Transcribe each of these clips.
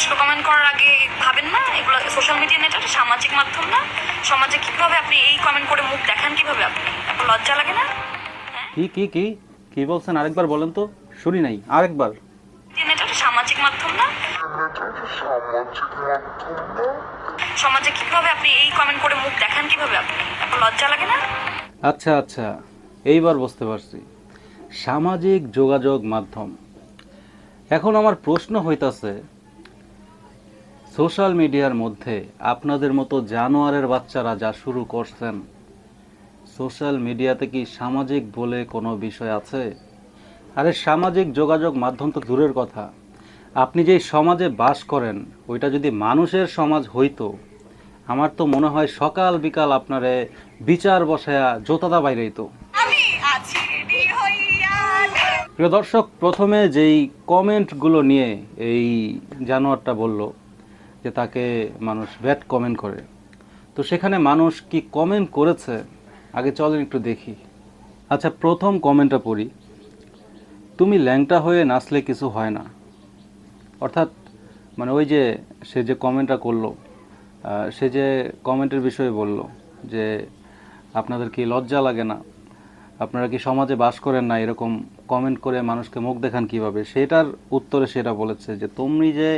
প্রশ্ন কমেন্ট করার আগে ভাবেন না? এগুলো সোশ্যাল মিডিয়া নেট একটা সামাজিক মাধ্যম না? সমাজে কীভাবে আপনি এই কমেন্ট করে মুখ দেখান কীভাবে আপনি? আপনার লজ্জা লাগে না? কি কি কি? কি বলছেন? আরেকবার বলেন তো। শুনি নাই। আরেকবার। নেট একটা সামাজিক মাধ্যম না? সমাজে কীভাবে আপনি এই কমেন্ট করে মুখ দেখান কীভাবে আপনি? আপনার লজ্জা লাগে না? আচ্ছা আচ্ছা। এইবার বুঝতে পারছি। সামাজিক যোগাযোগ মাধ্যম। এখন আমার প্রশ্ন হইতাছে সোশ্যাল মিডিয়ার মধ্যে আপনাদের মতো জানোয়ারের বাচ্চারা যা শুরু করছেন সোশ্যাল মিডিয়াতে কি সামাজিক বলে কোনো বিষয় আছে? আরে সামাজিক যোগাযোগ মাধ্যম তো দূরের কথা। আপনি যেই সমাজে বাস করেন ওইটা যদি মানুষের সমাজ হইতো আমার তো মনে হয় সকাল বিকাল আপনারে বিচার বসায়া জোতাদা বাইরেই তো প্রিয় দর্শক প্রথমে যেই কমেন্টগুলো নিয়ে এই জানোয়ারটা বলল যে তাকে মানুষ ব্যাড কমেন্ট করে। তো সেখানে মানুষ কি কমেন্ট করেছে? আগে চলেন একটু দেখি। আচ্ছা প্রথম কমেন্টটা পড়ি। তুমি ল্যাংটা হয়ে নাচলে কিছু হয় না। অর্থাৎ মানে ওই যে সে যে কমেন্টটা করল সে যে কমেন্টের বিষয়ে বলল যে, আপনাদের কি লজ্জা লাগে না? আপনারা কি সমাজে বাস করেন না? এরকম কমেন্ট করে মানুষকে মুখ দেখান কীভাবে? সেটার উত্তরে সেটা বলেছে যে তুমি যে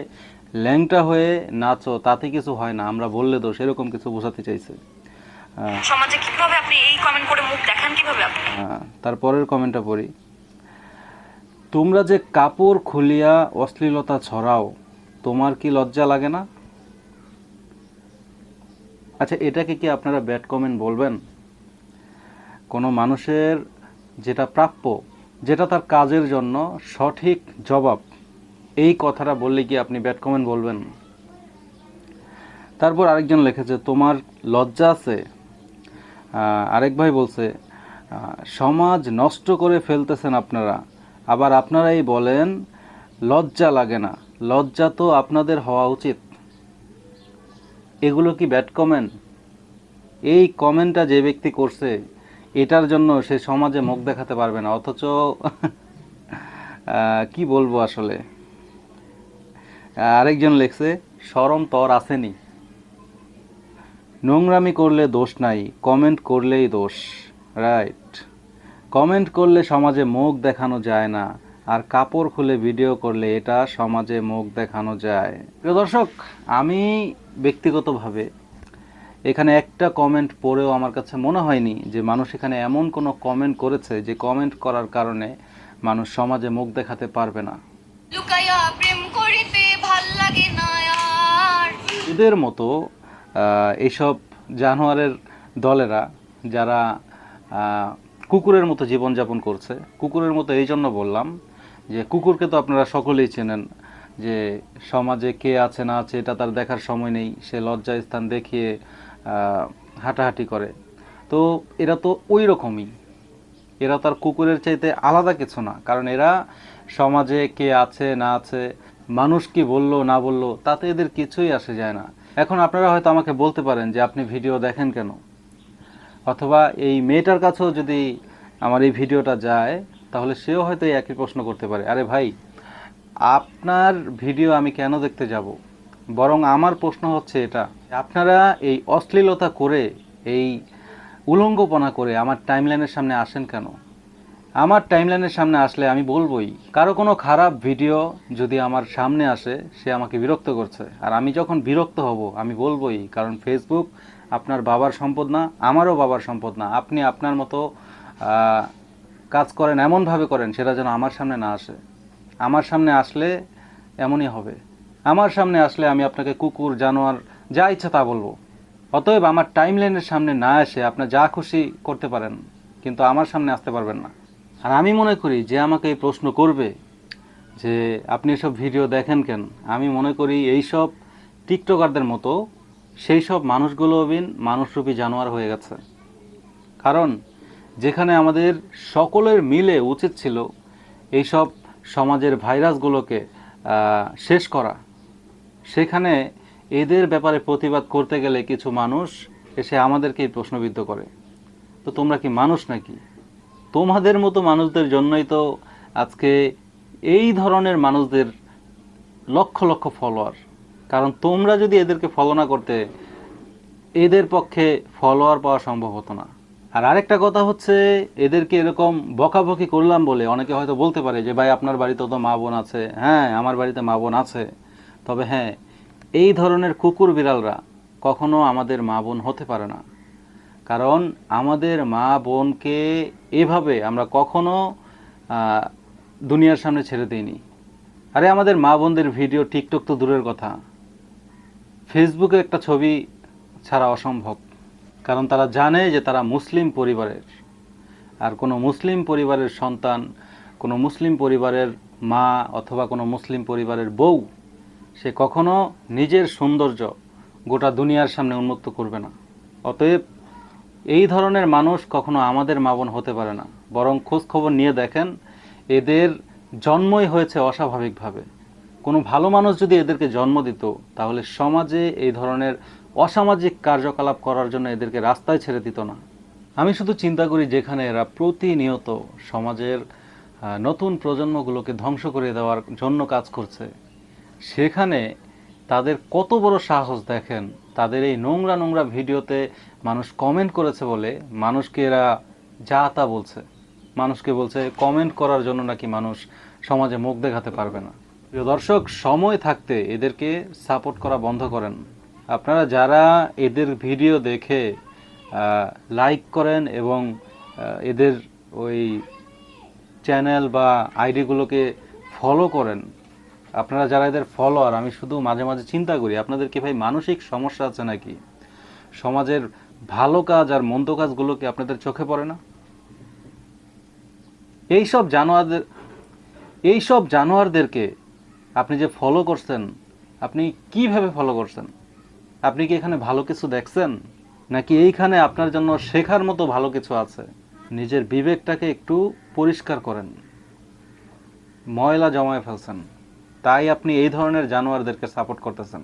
ল্যাংটা হয়ে নাচো তাতে কিছু হয় না। আমরা বললে তো সেরকম কিছু বোঝাতে চাইছে। সমাজে কীভাবে আপনি এই কমেন্ট করে মুখ দেখান কীভাবে আপনি? তারপরের কমেন্টটা পড়ি। তোমরা যে কাপড় খুলিয়া অশ্লীলতা ছড়াও তোমার কি লজ্জা লাগে না? আচ্ছা এটাকে কি আপনারা ব্যাড কমেন্ট বলবেন? কোনো মানুষের যেটা প্রাপ্য যেটা তার কাজের জন্য সঠিক জবাব এই কথাটা বললে কি আপনি ব্যাড কমেন্ট বলবেন? তারপর আরেকজন লিখেছে, তোমার লজ্জা আছে? আরেক ভাই বলছে সমাজ নষ্ট করে ফেলতেছেন আপনারা। আবার আপনারাই বলেন, লজ্জা লাগে না। লজ্জা তো আপনাদের হওয়া উচিত। এগুলো কি ব্যাড কমেন্ট? এই কমেন্টটা যে ব্যক্তি করছে, এটার জন্য সে সমাজে মুখ দেখাতে পারবে না। অথচ কি বলব আসলে? আরেকজন লেখছে সরম তর আসেনি। নোংরামি করলে দোষ নাই কমেন্ট করলেই দোষ রাইট কমেন্ট করলে সমাজে মুখ দেখানো যায় না, আর কাপড় খুলে ভিডিও করলে এটা সমাজে মুখ দেখানো যায়। প্রিয় দর্শক, আমি ব্যক্তিগতভাবে এখানে একটা কমেন্ট পড়েও আমার কাছে মনে হয়নি যে মানুষ এখানে এমন কোনো কমেন্ট করেছে যে কমেন্ট করার কারণে মানুষ সমাজে মুখ দেখাতে পারবে না। এদের মতো এইসব জানোয়ারের দলেরা যারা কুকুরের মতো জীবনযাপন করছে, কুকুরের মতো এই জন্য বললাম যে কুকুরকে তো আপনারা সকলেই চেনেন যে সমাজে কে আছে, না আছে, এটা তার দেখার সময় নেই, সে লজ্জা স্থান দেখিয়ে হাঁটাহাঁটি করে। তো এরা তো ওই রকমই। এরা তার কুকুরের চাইতে আলাদা কিছু না, কারণ এরা সমাজে কে আছে, না আছে মানুষ কি বলল, না বলল, তাতে এদের কিছুই আসে যায় না। এখন আপনারা হয়তো আমাকে বলতে পারেন যে আপনি ভিডিও দেখেন কেন? অথবা এই মেয়েটার কাছেও যদি আমার এই ভিডিওটা যায়, তাহলে সেও হয়তো এই একই প্রশ্ন করতে পারে, আরে ভাই, আপনার ভিডিও আমি কেন দেখতে যাব? বরং আমার প্রশ্ন হচ্ছে এটা আপনারা এই অশ্লীলতা করে, এই উলঙ্গপনা করে আমার টাইমলাইনের সামনে আসেন কেন? আমার টাইমলাইনের সামনে আসলে আমি বলবোই, কারও কোনো খারাপ ভিডিও যদি আমার সামনে আসে, সে আমাকে বিরক্ত করছে। আর আমি যখন বিরক্ত হব, আমি বলবোই, কারণ ফেসবুক আপনার বাবার সম্পদ না, আমারও বাবার সম্পদ না। আপনি আপনার মতো কাজ করেন, এমনভাবে করেন, সেটা যেন আমার সামনে না আসে। আমার সামনে আসলে এমনই হবে। আমার সামনে আসলে আমি আপনাকে কুকুর, জানোয়ার, যা ইচ্ছা তা বলব। অতএব আমার টাইমলাইনের সামনে না এসে আপনি যা খুশি করতে পারেন, কিন্তু আমার সামনে আসতে পারবেন না। আর আমি মনে করি যে আমাকে এই প্রশ্ন করবে যে আপনি এসব ভিডিও দেখেন কেন? আমি মনে করি এই সব টিকটকারদের মতো সেই সব মানুষগুলো বিন মানুষরূপী জানোয়ার হয়ে গেছে। কারণ যেখানে আমাদের সকলের মিলে উচিত ছিল এইসব সমাজের ভাইরাসগুলোকে শেষ করা। সেখানে এদের ব্যাপারে প্রতিবাদ করতে গেলে কিছু মানুষ এসে আমাদেরকেই প্রশ্নবিদ্ধ করে। তো তোমরা কি মানুষ নাকি? তোমাদের মতো মানুষদের জন্যই তো আজকে এই ধরনের মানুষদের লক্ষ লক্ষ ফলোয়ার কারণ তোমরা যদি এদেরকে ফলো না করতে, এদের পক্ষে ফলোয়ার পাওয়া সম্ভব হতো না। আর আরেকটা কথা হচ্ছে, এদেরকে এরকম বকাবকি করলাম বলে অনেকে হয়তো বলতে পারে যে, ভাই, আপনার বাড়িতে তো মা বোন আছে। হ্যাঁ আমার বাড়িতে মা বোন আছে। তবে হ্যাঁ এই ধরনের কুকুর বিড়ালরা কখনো আমাদের মা বোন হতে পারে না। কারণ আমাদের মা বোনকে এভাবে আমরা কখনো দুনিয়ার সামনে ছেড়ে দিইনি। আরে আমাদের মা বোনদের ভিডিও টিকটক তো দূরের কথা। ফেসবুকে একটা ছবি ছাড়া অসম্ভব। কারণ তারা জানে যে তারা মুসলিম পরিবারের। আর কোনো মুসলিম পরিবারের সন্তান, কোনো মুসলিম পরিবারের মা অথবা কোনো মুসলিম পরিবারের বউ, সে কখনো নিজের সৌন্দর্য গোটা দুনিয়ার সামনে উন্মুক্ত করবে না। অতএব এই ধরনের মানুষ কখনো আমাদের মা বোন হতে পারে না। বরং খোঁজ খবর নিয়ে দেখেন, এদের জন্মই হয়েছে অস্বাভাবিকভাবে। কোনো ভালো মানুষ যদি এদেরকে জন্ম দিত, তাহলে সমাজে এই ধরনের অসামাজিক কার্যকলাপ করার জন্য এদেরকে রাস্তায় ছেড়ে দিত না। আমি শুধু চিন্তা করি যেখানে এরা প্রতিনিয়ত সমাজের নতুন প্রজন্মগুলোকে ধ্বংস করে দেওয়ার জন্য কাজ করছে। সেখানে তাদের কত বড় সাহস দেখেন তাদের এই নোংরা নোংরা ভিডিওতে মানুষ কমেন্ট করেছে বলে মানুষকে এরা যা তা বলছে। মানুষকে বলছে কমেন্ট করার জন্য নাকি মানুষ সমাজে মুখ দেখাতে পারবে না। প্রিয় দর্শক, সময় থাকতে এদেরকে সাপোর্ট করা বন্ধ করেন। আপনারা যারা এদের ভিডিও দেখে লাইক করেন এবং এদের ওই চ্যানেল বা আইডিগুলোকে ফলো করেন আপনারা যারা এদের ফলোয়ার আমি শুধু মাঝে মাঝে চিন্তা করি আপনাদের কি ভাই মানসিক সমস্যা আছে নাকি? সমাজের ভালো কাজ আর মন্দ কাজগুলোকে আপনাদের চোখে পড়ে না? এইসব জানোয়ারদের, এইসব জানোয়ারদেরকে আপনি যে ফলো করছেন, আপনি কীভাবে ফলো করছেন? আপনি কি এখানে ভালো কিছু দেখছেন? নাকি এইখানে আপনার জন্য শেখার মতো ভালো কিছু আছে? নিজের বিবেকটাকে একটু পরিষ্কার করেন। ময়লা জমায় ফেলছেন। তাই আপনি এই ধরনের জানোয়ারদেরকে সাপোর্ট করতেছেন।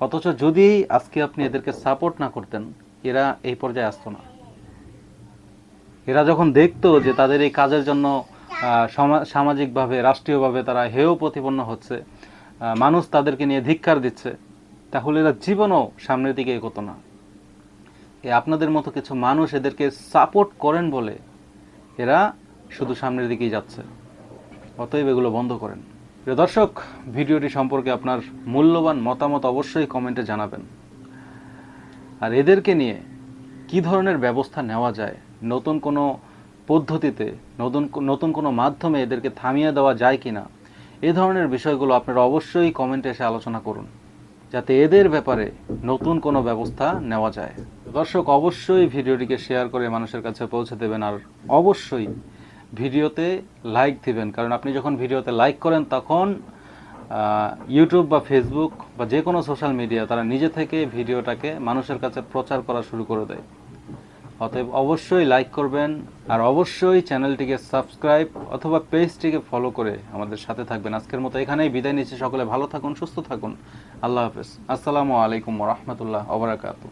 অথচ যদি আজকে আপনি এদেরকে সাপোর্ট না করতেন, এরা এই পর্যায়ে আসতো না। এরা যখন দেখতো যে তাদের এই কাজের জন্য সামাজিকভাবে, রাষ্ট্রীয়ভাবে তারা হেয় প্রতিপন্ন হচ্ছে মানুষ তাদেরকে নিয়ে ধিক্কার দিচ্ছে, তাহলে এরা জীবনও সামনের দিকে এগোতো না। আপনাদের মতো কিছু মানুষ এদেরকে সাপোর্ট করেন বলে এরা শুধু সামনের দিকেই যাচ্ছে। অতএব এগুলো বন্ধ করেন। প্রিয় দর্শক, ভিডিওটি সম্পর্কে আপনার মূল্যবান মতামত অবশ্যই কমেন্টে জানাবেন। আর এদেরকে নিয়ে কি ধরনের ব্যবস্থা নেওয়া যায়, নতুন কোনো পদ্ধতিতে, নতুন নতুন কোনো মাধ্যমে এদেরকে থামিয়ে দেওয়া যায় কিনা, এ ধরনের বিষয়গুলো আপনারা অবশ্যই কমেন্টে এসে আলোচনা করুন, যাতে এদের ব্যাপারে নতুন কোনো ব্যবস্থা নেওয়া যায়। দর্শক, অবশ্যই ভিডিওটিকে শেয়ার করে মানুষের কাছে পৌঁছে দেবেন, আর অবশ্যই ভিডিওতে লাইক দিবেন। কারণ আপনি যখন ভিডিওতে লাইক করেন, তখন ইউটিউব বা ফেসবুক বা যে কোনো সোশ্যাল মিডিয়া তারা নিজে থেকে ভিডিওটাকে মানুষের কাছে প্রচার করা শুরু করে দেয়। অতএব অবশ্যই লাইক করবেন আর অবশ্যই চ্যানেলটিকে সাবস্ক্রাইব অথবা পেজটিকে ফলো করে আমাদের সাথে থাকবেন। আজকের মতো এখানেই বিদায় নিচ্ছি। সকলে ভালো থাকুন, সুস্থ থাকুন। আল্লাহ হাফেজ। আসসালামু আলাইকুম রহমতুল্লাহ ওবরাকাতু